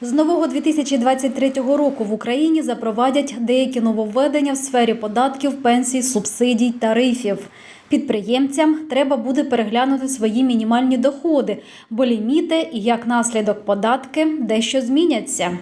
З нового 2023 року в Україні запровадять деякі нововведення в сфері податків, пенсій, субсидій, тарифів. Підприємцям треба буде переглянути свої мінімальні доходи, бо ліміти і як наслідок податки дещо зміняться.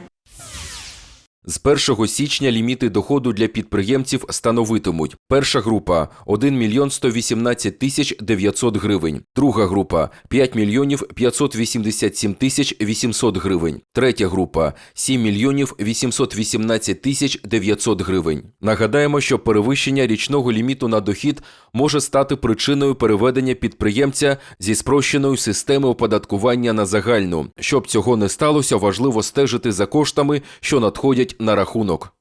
З 1 січня ліміти доходу для підприємців становитимуть перша група 1 мільйон 118 тисяч 900 гривень, друга група 5 мільйонів 587 тисяч 800 гривень, третя група 7 мільйонів 818 тисяч 900 гривень. Нагадаємо, що перевищення річного ліміту на дохід може стати причиною переведення підприємця зі спрощеної системи оподаткування на загальну. Щоб цього не сталося, важливо стежити за коштами, що надходять на рахунок.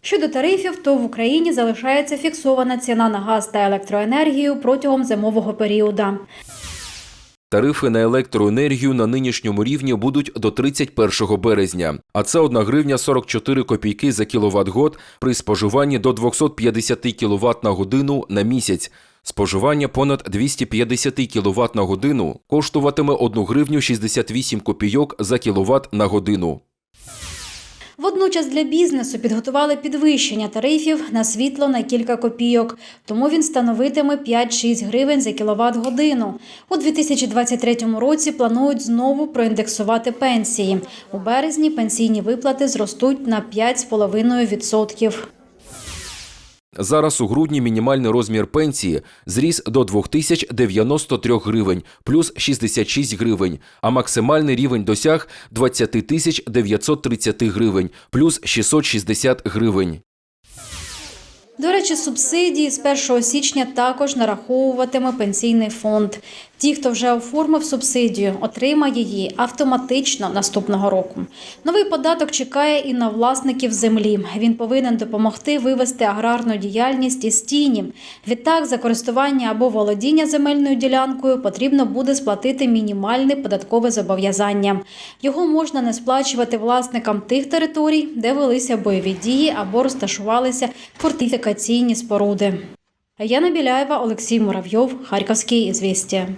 Щодо тарифів, то в Україні залишається фіксована ціна на газ та електроенергію протягом зимового періоду. Тарифи на електроенергію на нинішньому рівні будуть до 31 березня, а це 1 гривня 44 копійки за кіловат-год при споживанні до 250 кВт на годину на місяць. Споживання понад 250 кВт на годину коштуватиме 1 гривню 68 копійок за кіловат на годину. Водночас для бізнесу підготували підвищення тарифів на світло на кілька копійок, тому він становитиме 5-6 гривень за кіловат годину. У 2023 році планують знову проіндексувати пенсії. У березні пенсійні виплати зростуть на 5,5%. Зараз у грудні мінімальний розмір пенсії зріс до 2093 гривень плюс 66 гривень, а максимальний рівень досяг 20 тисяч 930 гривень плюс 660 гривень. До речі, субсидії з 1 січня також нараховуватиме пенсійний фонд. Ті, хто вже оформив субсидію, отримає її автоматично наступного року. Новий податок чекає і на власників землі. Він повинен допомогти вивести аграрну діяльність із тіні. Відтак, за користування або володіння земельною ділянкою потрібно буде сплатити мінімальне податкове зобов'язання. Його можна не сплачувати власникам тих територій, де велися бойові дії або розташувалися фортифікаційні споруди. Яна Біляєва, Олексій Муравйов, Харківські ізвістія.